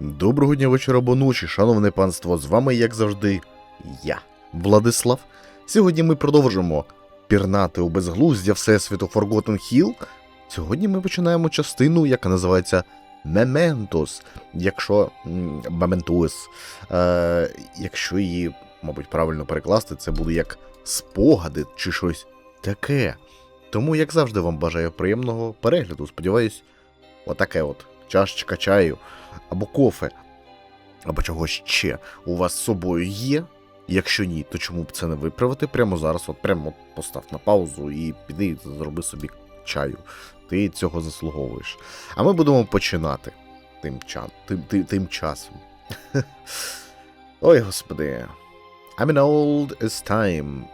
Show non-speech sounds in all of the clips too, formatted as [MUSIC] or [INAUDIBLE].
Доброго дня вечора або ночі, шановне панство. З вами, як завжди, я, Владислав. Сьогодні ми продовжимо пірнати у безглуздя Всесвіту Forgotten Hill. Сьогодні ми починаємо частину, яка називається Mementos, якщо м, Mementos. Е, якщо її, мабуть, правильно перекласти, це буде як спогади чи щось таке. Тому, як завжди, вам бажаю приємного перегляду. Сподіваюсь, отаке от чашечка чаю або кофе, або чогось ще у вас з собою є. Якщо ні, то чому б це не виправити прямо зараз? От прямо от постав на паузу і піди зроби собі чаю. Ти цього заслуговуєш. А ми будемо починати тим, ча... тим, тим, тим часом. [LAUGHS] Ой, господи. I'm an old as time.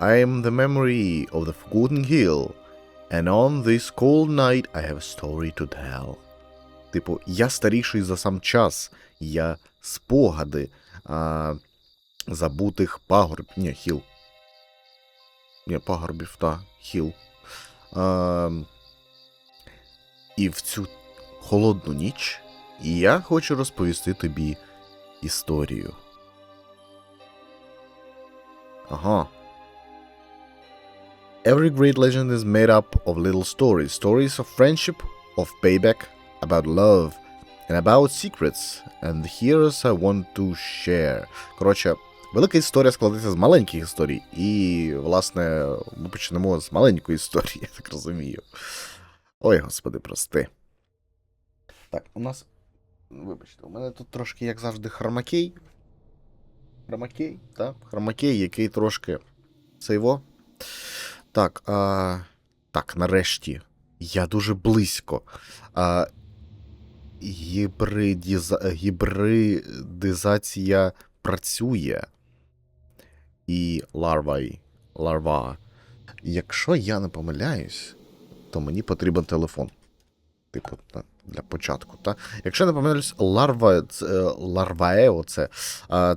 I the memory of the forgotten hill. And on this cold night I have a story to tell. Типу, я старіший за сам час, я спогади а, забутих пагорб. Ні, хіл. Ні, пагорбів, та, хіл. А, і в цю холодну ніч я хочу розповісти тобі історію. Ага. Every great legend is made up of little stories. Stories of friendship, of payback, about love, and about secrets. And here's I want to share. Коротше, велика історія складається з маленьких історій. І, власне, ми почнемо з маленької історії, [LAUGHS] я так розумію. Ой, господи, прости. Так, у нас. Вибачте, у мене тут трошки, як завжди, хромакей. Хромакей, так? Хромакей, який трошки. Сейво. Так, а... так, нарешті. Я дуже близько. А... Гібридіза... Гібридизація працює. І ларва. Ларва. Якщо я не помиляюсь, то мені потрібен телефон. Типу, для початку. Та? Якщо я не помиляюсь, ларва, це, е, ларвае, оце,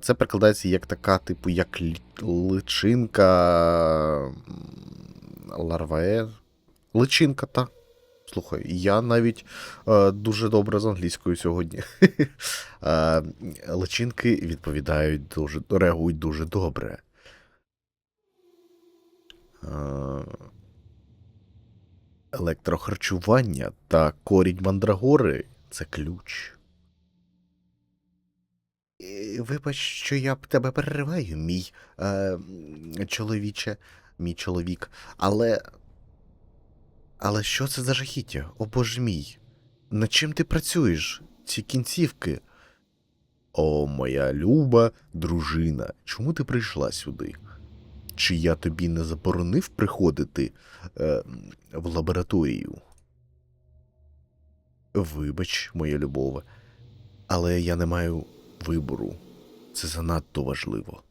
це перекладається як така, типу, як личинка. м, Ларвае. Личинка, та. Слухай, я навіть е, дуже добре з англійською сьогодні. [LAUGHS] е, личинки відповідають дуже, реагують дуже добре. Е, електрохарчування та корінь мандрагори це ключ. Вибач, що я тебе перериваю, мій е, чоловіче, мій чоловік, але. Але що це за жахіття? О боже мій. Над чим ти працюєш? Ці кінцівки? О, моя люба дружина, чому ти прийшла сюди? Чи я тобі не заборонив приходити е, в лабораторію? Вибач, моя любове, але я не маю вибору. Це занадто важливо.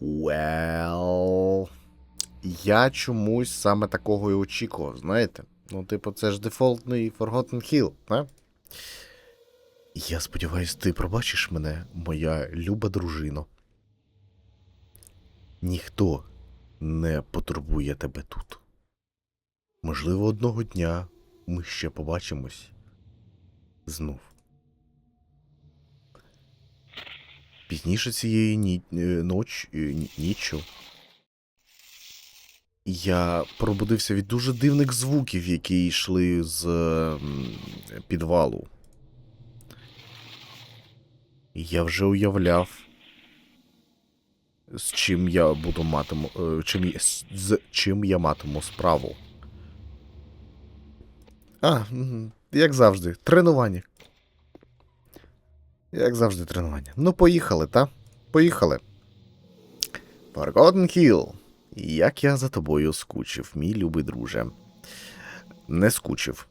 Well... Я чомусь саме такого і очікував, знаєте? Ну, типу, це ж дефолтний Forgotten Hill, не? Я сподіваюсь, ти пробачиш мене, моя люба дружино. Ніхто не потурбує тебе тут. Можливо, одного дня ми ще побачимось знов. Пізніше цієї ні... е, ноч... е, ні- ніччю я пробудився від дуже дивних звуків, які йшли з підвалу. Я вже уявляв, з чим я буду матиму. е, Чим, з чим я матиму справу. А, як завжди, тренування. Як завжди, тренування. Ну, поїхали, та? Поїхали. Forgotten Hill. Як я за тобою скучив, мій любий друже. Не скучив.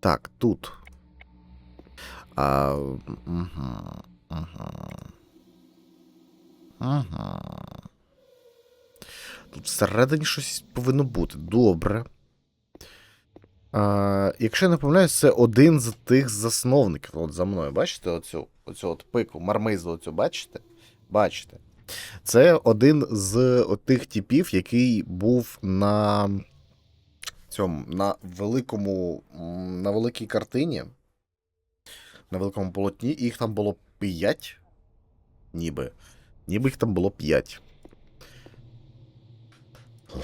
Так, тут. А, угу, угу. Угу. Тут всередині щось повинно бути. Добре. А, якщо я не помиляюсь, це один з тих засновників. От за мною, бачите, оцю, оцю от пику, мармизу оцю, бачите? Бачите. Це один з тих типів, який був на цьому на великому. На великій картині. На великому полотні, їх там було 5. Ніби. Ніби їх там було 5.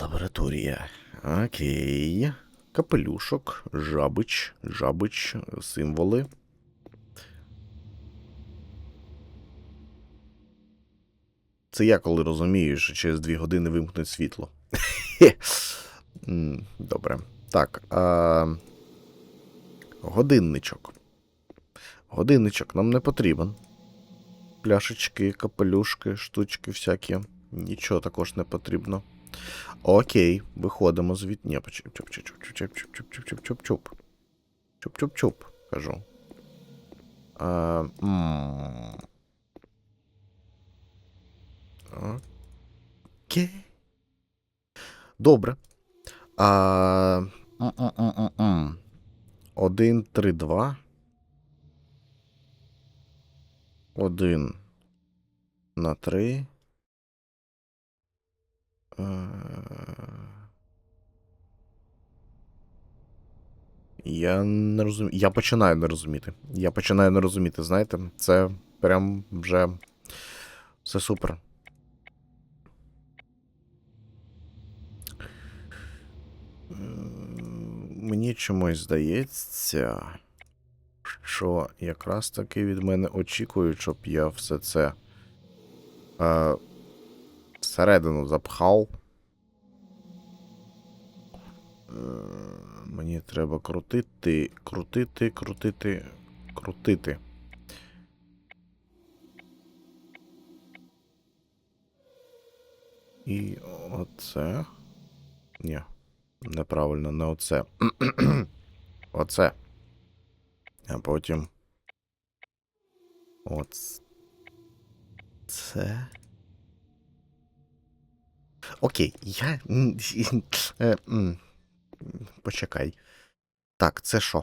Лабораторія. Окей. Капелюшок, жабич, жабич, символи. Це я коли розумію, що через 2 години вимкнуть світло. [LAUGHS] Добре. Так. А... Годинничок. Годинничок нам не потрібен. Пляшечки, капелюшки, штучки всякі. Нічого також не потрібно. Окей, виходимо звідти. Ні, чуп чуп чуп чуп чуп чуп чуп чуп чуп чуп чуп чуп чуп кажу. Окей. Добре. Один, три, два. Один на три. Е, Я не розумію. Я починаю не розуміти. Я починаю не розуміти, знаєте, це прям вже все супер. Мені чомусь здається, що якраз таки від мене очікують, щоб я все це е, всередину запхав. Е, Мені треба крутити, крутити, крутити, крутити. І оце. Ні, неправильно, не оце. [CLEARS THROAT] оце. А потім. От. Це. Окей, я. е, Почекай. Так, це що?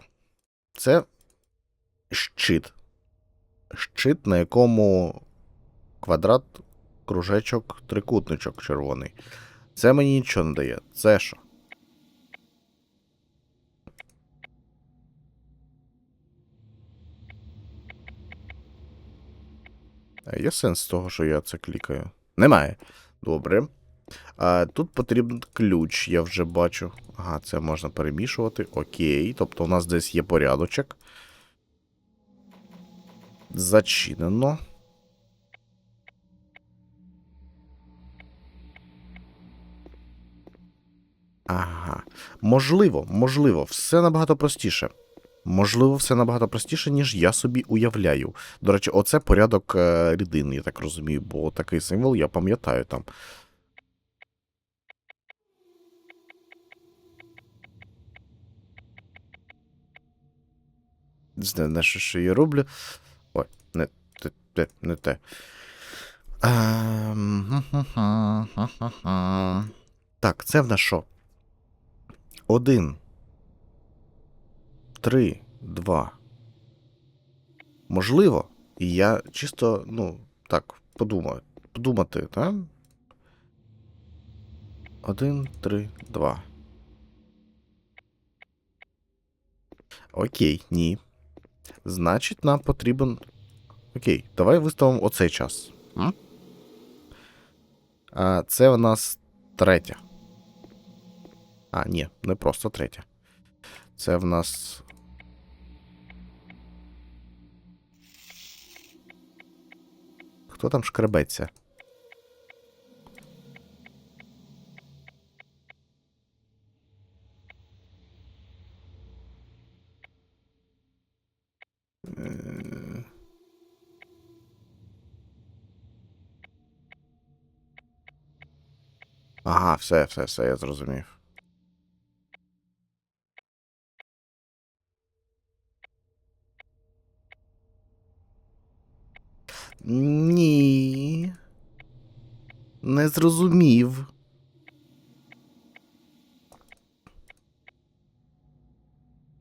Це щит. Щит, на якому квадрат, кружечок, трикутничок червоний. Це мені нічого не дає. Це що? А є сенс того, що я це клікаю? Немає. Добре. А, тут потрібен ключ, я вже бачу. Ага, це можна перемішувати. Окей. Тобто у нас десь є порядочок. Зачинено. Ага. Можливо, можливо, все набагато простіше. Можливо, все набагато простіше, ніж я собі уявляю. До речі, оце порядок е, рідин, я так розумію, бо такий символ я пам'ятаю там. Не, не що, що я роблю. Ой, не те, не те. Ем. Так, це в нас що? Один. Три, два. Можливо, і я чисто, ну, так, подумаю. Подумати, так? Один, три, два. Окей, ні. Значить, нам потрібен. Окей, давай виставимо оцей час. М? А, це в нас третя. А, ні, не просто третя. Це в нас. Хто там шкребеться? Ага, все, все, все, я зрозумів. Ні. Не зрозумів.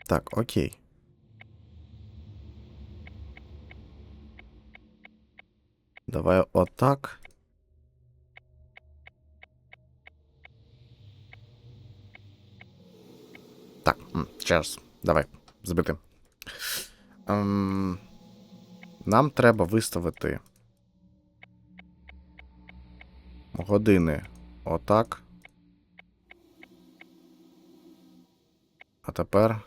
Так, окей. Давай отак. Час. Давай, збити. Ем, нам треба виставити години отак. А тепер.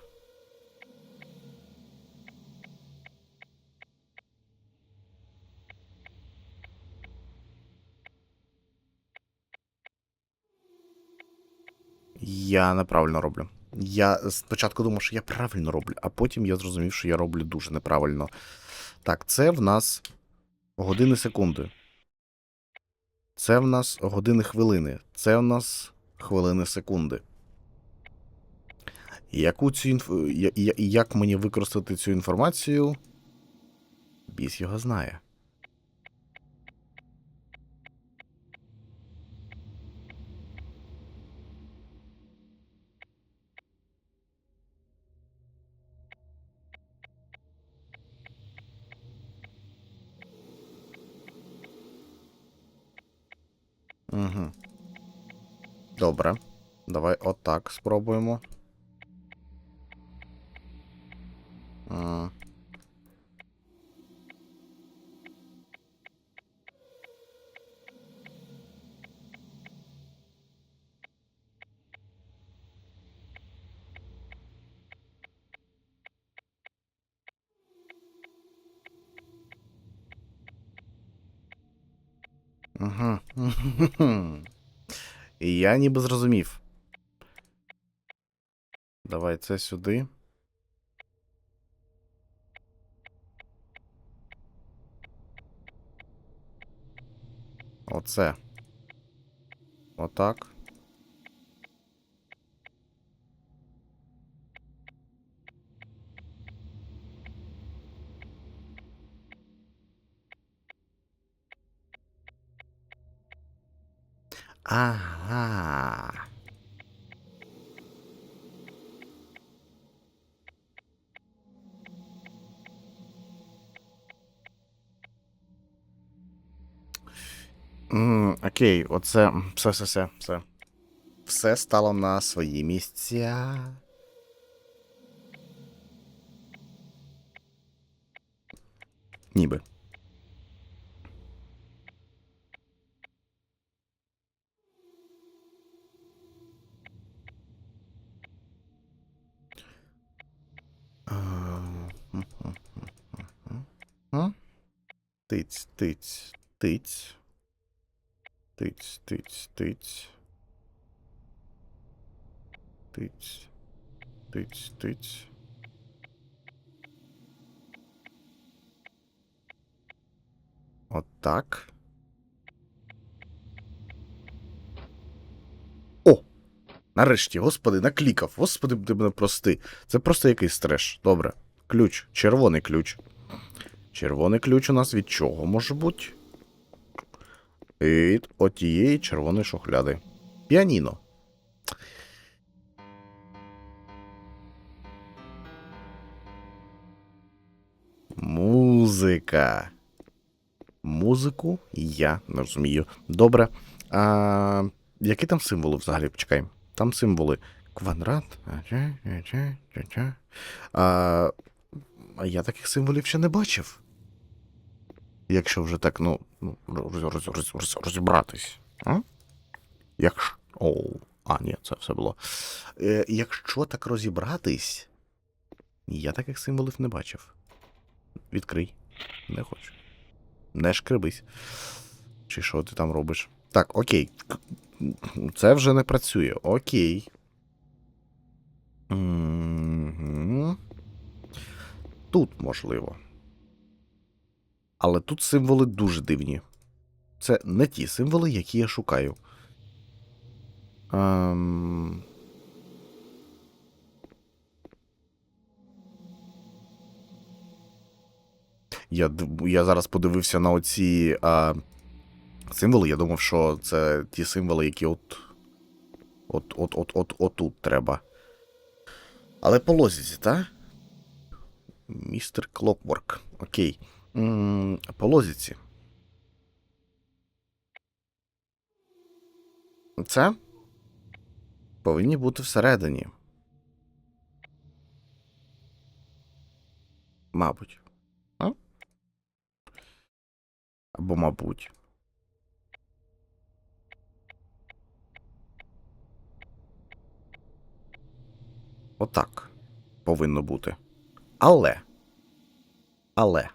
Я неправильно роблю. Я спочатку думав, що я правильно роблю, а потім я зрозумів, що я роблю дуже неправильно. Так, це в нас години секунди. Це в нас години хвилини. Це в нас хвилини секунди. Яку цю інф... Як мені використати цю інформацію? Біс його знає. Угу. Добре. Давай отак спробуємо. А. Ага. І я ніби зрозумів. Давай це сюди. Оце. Отак. Ага. М, окей, оце. Все, все, все, все. Все стало на свої місця. Ніби. Тиць, тиць, тиць. Тиць, тиць, тиць. Тиць. Тиць. Отак. О! Нарешті, господи, наклікав. Господи, ти мене прости. Це просто якийсь треш. Добре. Ключ. Червоний ключ. Червоний ключ у нас від чого може бути? Від отієї червоної шухляди. Піаніно. Музика. Музику я не розумію. Добре. А, які там символи взагалі? Почекай. Там символи. Квадрат. А, я таких символів ще не бачив. Якщо вже так, ну, ну роз, роз, роз, роз, розібратись. А? Якщо. Оу. А, ні, це все було. Е, якщо так розібратись, я таких символів не бачив. Відкрий. Не хочу. Не шкребись. Чи що ти там робиш? Так, окей. Це вже не працює. Окей. Тут можливо. Але тут символи дуже дивні. Це не ті символи, які я шукаю. Ем... Я, я зараз подивився на оці а, символи. Я думав, що це ті символи, які от. От, от, от, от, отут треба. Але по лозіці, так? Містер Клокворк. Окей. По лозіці. Це повинні бути всередині. Мабуть. А? Або мабуть. Отак повинно бути. Але. Але.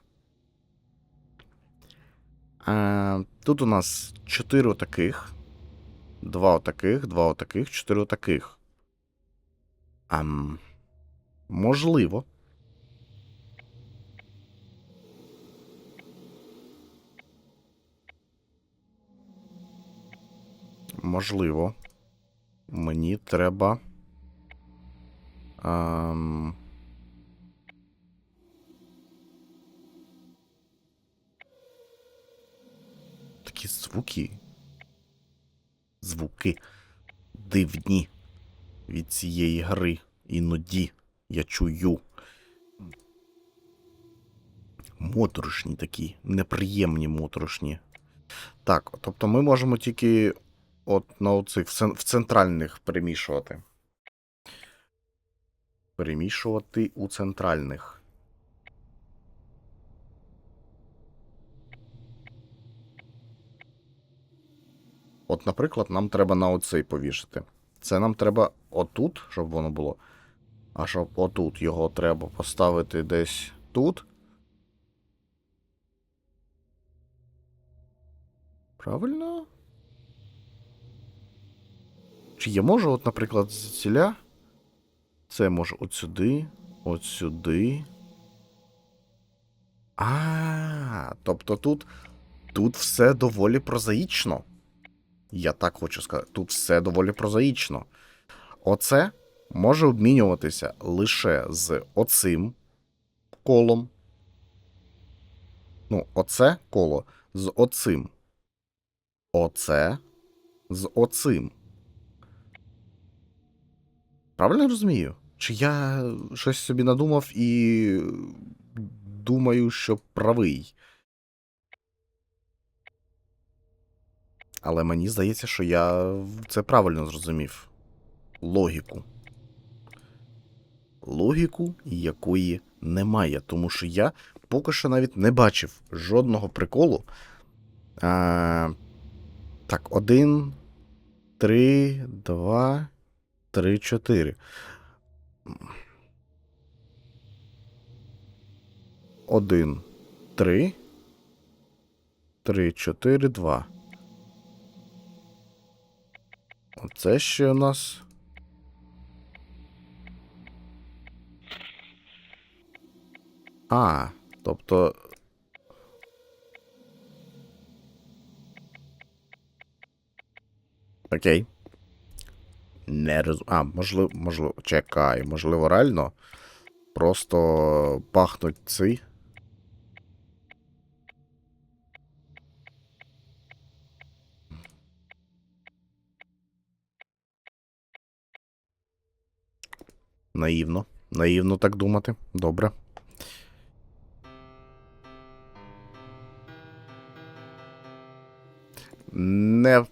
А, тут у нас 4 таких. Два отаких, два отаких, чотири отаких. Ам, можливо. Можливо. Мені треба. Ам... Такі звуки. Звуки дивні від цієї гри. Іноді я чую. Моторошні такі, неприємні моторошні. Так, тобто ми можемо тільки от на оцих в центральних перемішувати. Перемішувати у центральних. От, наприклад, нам треба на оцей повішати. Це нам треба отут, щоб воно було. А щоб отут його треба поставити десь тут. Правильно? Чи я можу, от, наприклад, звідсіля? Це може от сюди, от сюди. А, тобто тут, тут все доволі прозаїчно. Я так хочу сказати, тут все доволі прозаїчно. Оце може обмінюватися лише з оцим колом. Ну, оце коло з оцим. Оце з оцим. Правильно розумію? Чи я щось собі надумав і думаю, що правий? Але мені здається, що я це правильно зрозумів. Логіку. Логіку, якої немає. Тому що я поки що навіть не бачив жодного приколу. А, так, один, три, два, три, чотири. Один, три, три, чотири, два. Оце ще у нас. А, тобто. Окей. Не роз... А, можливо, можливо. Чекай, можливо, реально. Просто пахнуть ці. Наївно. Наївно так думати. Добре. Не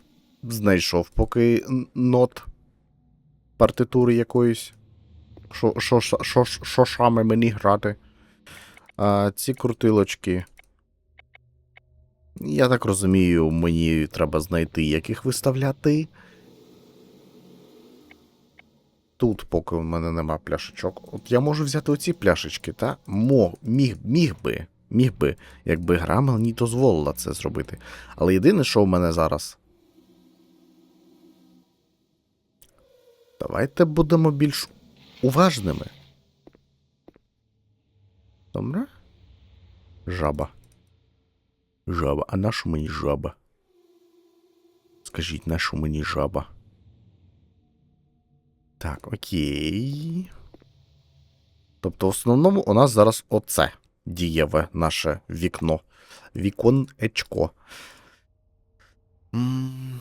знайшов поки нот партитури якоїсь. Що, що саме мені грати? А, ці крутилочки. Я так розумію, мені треба знайти, як їх виставляти. Тут, поки в мене нема пляшечок. От я можу взяти оці пляшечки, та? Мо, міг, міг би, міг би, якби гра мені дозволила це зробити. Але єдине, що в мене зараз. Давайте будемо більш уважними. Добре? Жаба. Жаба. А нашу мені жаба? Скажіть, нашу мені жаба? Так, окей. Тобто, в основному у нас зараз оце дієве наше вікно. Віконечко. М.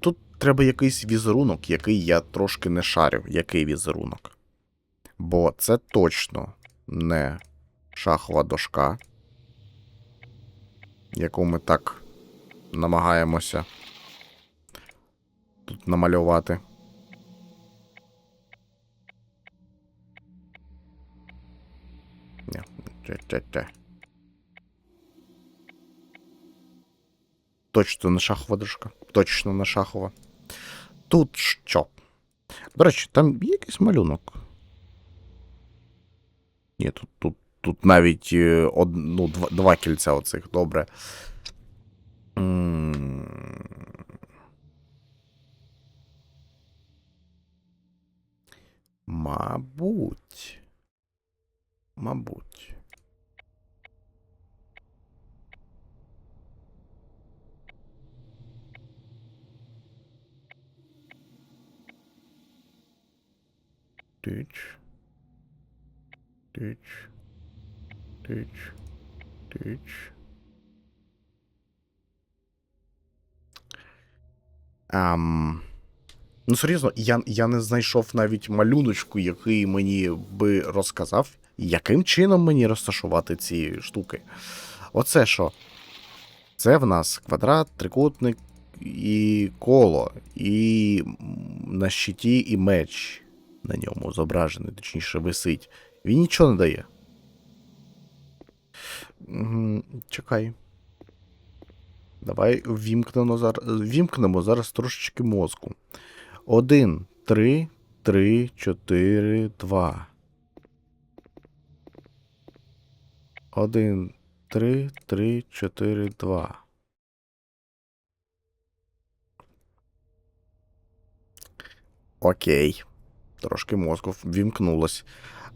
Тут треба якийсь візерунок, який я трошки не шарю. Який візерунок? Бо це точно не шахова дошка. яку ми так намагаємося тут намалювати. Ні, те-те-те. Точно не шахова дошка. Точно не шахова. Тут що? До речі, там є якийсь малюнок. Ні, тут, тут, тут навіть е, од, ну, два, два кільця оцих, добре. Мабуть. Мабуть. Тич. Тич. Тич. Тич. Ам... Ну, серйозно, я, я не знайшов навіть малюночку, який мені би розказав, яким чином мені розташувати ці штуки. Оце що? Це в нас квадрат, трикутник і коло, і на щиті і меч на ньому зображений, точніше, висить. Він нічого не дає. Чекай. Давай вімкнемо зараз, вімкнемо зараз трошечки мозку. Один, три, три, чотири, два. Один, три, три, чотири, два. Окей. Трошки мозку вімкнулось.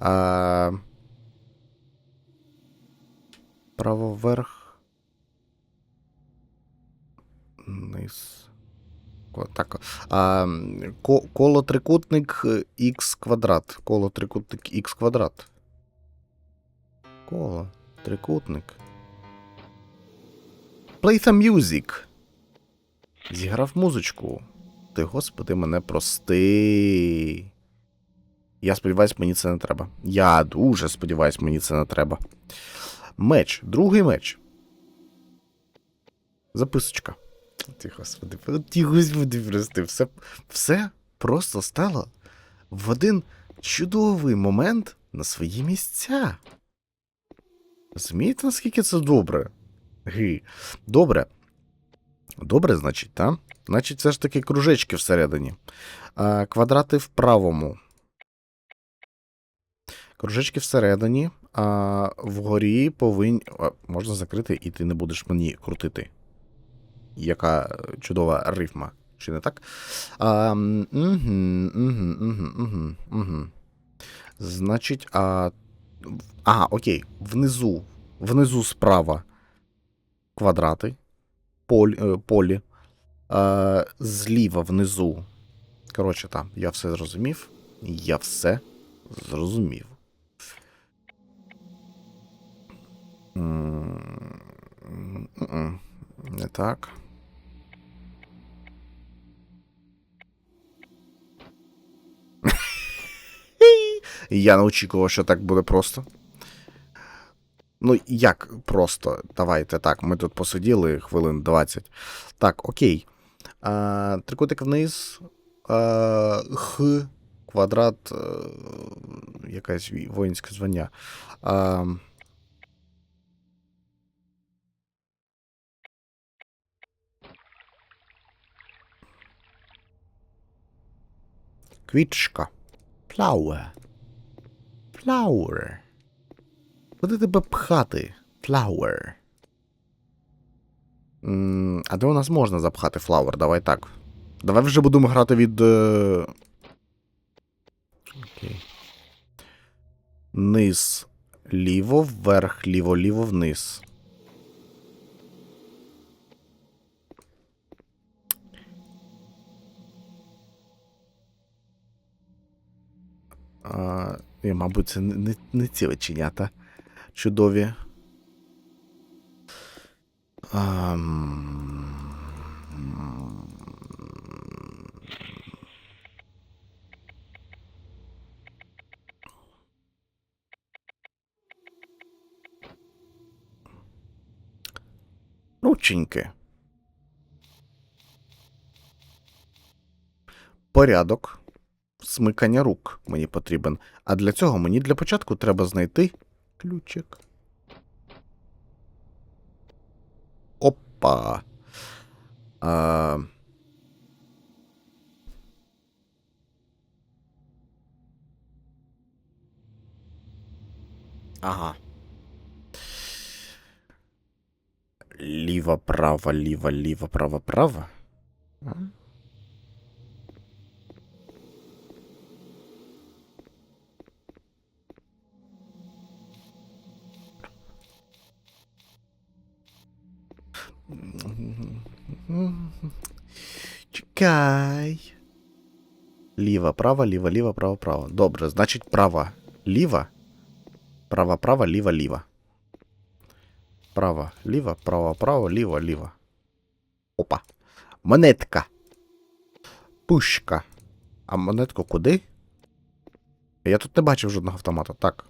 А... Право вверх. Низ. Так. А, ко- коло трикутник х квадрат. Коло трикутник х квадрат. Коло трикутник. Play some music. Зіграв музичку. Ти, господи, мене прости. Я сподіваюсь, мені це не треба. Я дуже сподіваюсь, мені це не треба. Меч. Другий меч. Записочка. Ти, господи, ті, господи, прости. Все, все просто стало в один чудовий момент на свої місця. Розумієте, наскільки це добре? Ги. Добре. Добре, значить, так? Значить, все ж таки кружечки всередині. А, квадрати в правому. Кружечки всередині, а вгорі повинні. Можна закрити, і ти не будеш мені крутити. Яка чудова рифма, чи не так? А, мгм, мгм, мгм, мгм, мгм. Значить, а. А, окей. Внизу. Внизу справа квадрати. Поль, е, полі. А, зліва внизу. Коротше, там, я все зрозумів. Я все зрозумів. Не так. [LAUGHS] Я не очікував, що так буде просто. Ну, як просто? Давайте так, ми тут посиділи хвилин 20. Так, окей. А, трикутик вниз. А, х, квадрат, е, якесь воїнське звання. А, квітчка. Flower. Flower. Куди тебе пхати? Flower. М, А де у нас можна запхати Flower? Давай так. Давай вже будемо грати від. е, Окей. Низ. Ліво, вверх, ліво, ліво, вниз. А, мабуть, це не, не, ці оченята чудові. Ам... Рученьки. Порядок смикання рук мені потрібен. А для цього мені для початку треба знайти ключик. Опа. А... Ага. Ліва, права, ліва, ліва, права, права. Чекай. Ліва, права, ліва, ліва, права, права. Добре, значить права, ліва. Права, права, ліва, ліва. Права, ліва, права, права, ліва, ліва. Опа. Монетка. Пушка. А монетку куди? Я тут не бачив жодного автомата. Так.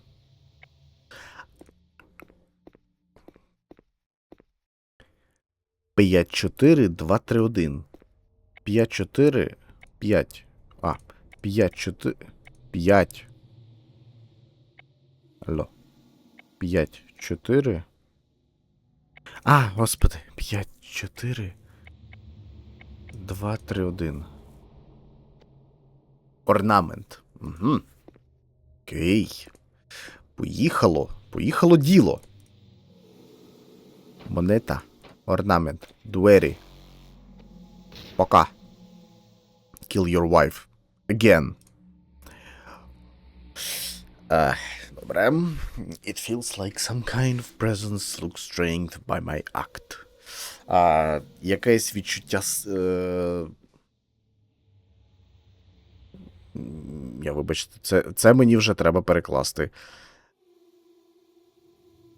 П'ять, чотири, два, три, один. П'ять, чотири, п'ять. А, п'ять, чотири, п'ять. Алло. П'ять, чотири. А, господи, п'ять, чотири. Два, три, один. Орнамент. Угу. Окей. Поїхало. Поїхало діло. Монета. Орнамент. Двері. Пока. Kill your wife. Again. Ех, добре. It feels like some kind of presence looks strength by my act. А, якесь відчуття. Е... Я вибачте, це, це мені вже треба перекласти.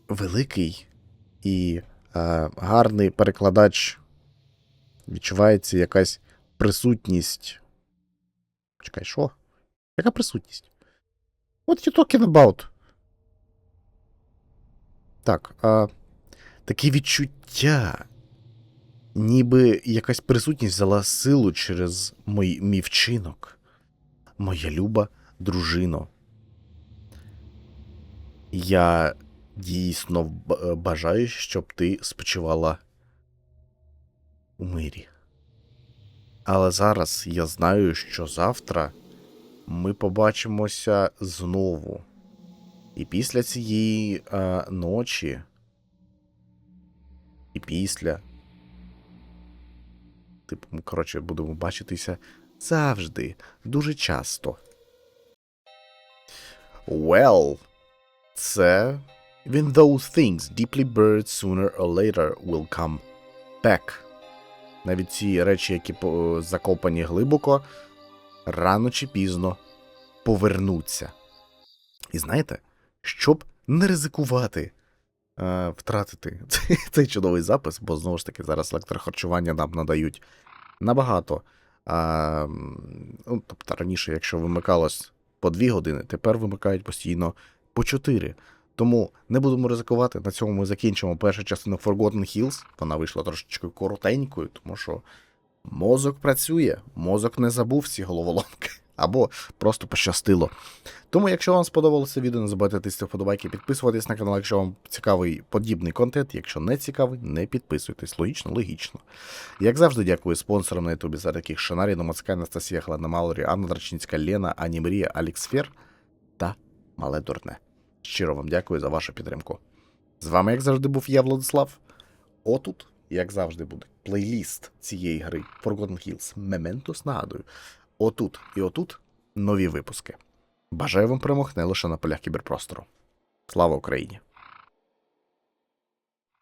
Великий і гарний перекладач. Відчувається якась присутність. Чекай, що? Яка присутність? What you talking about? Так, а, таке відчуття, ніби якась присутність взяла силу через мій, мій вчинок. Моя люба дружино. Я дійсно бажаю, щоб ти спочивала у мирі. Але зараз я знаю, що завтра ми побачимося знову. І після цієї е, ночі, і після. Типу, коротше, будемо бачитися завжди, дуже часто. Well, це. Even those things deeply buried sooner or later will come back. Навіть ці речі, які закопані глибоко, рано чи пізно повернуться. І знаєте, щоб не ризикувати е, втратити цей, [LAUGHS] цей чудовий запис, бо знову ж таки зараз електрохарчування нам надають набагато. А, ну, тобто раніше, якщо вимикалось по 2 години, тепер вимикають постійно по 4. Тому не будемо ризикувати. На цьому ми закінчимо першу частину Forgotten Hills. Вона вийшла трошечки коротенькою, тому що мозок працює, мозок не забув ці головоломки. [LAUGHS] Або просто пощастило. Тому, якщо вам сподобалося відео, не забувайте тисти вподобайки, підписуватись на канал, якщо вам цікавий подібний контент. Якщо не цікавий, не підписуйтесь. Логічно, логічно. Як завжди, дякую спонсорам на Ютубі за таких Шанарі, Номацька, Анастасія Хлена Малорі, Анна Драчницька, Лена, Ані Мрія, Алікс Фер та Мале Дурне. Щиро вам дякую за вашу підтримку. З вами, як завжди, був я, Владислав. Отут, як завжди, буде плейліст цієї гри Forgotten Hills. Мементос нагадую. Отут і отут нові випуски. Бажаю вам перемог не лише на полях кіберпростору. Слава Україні!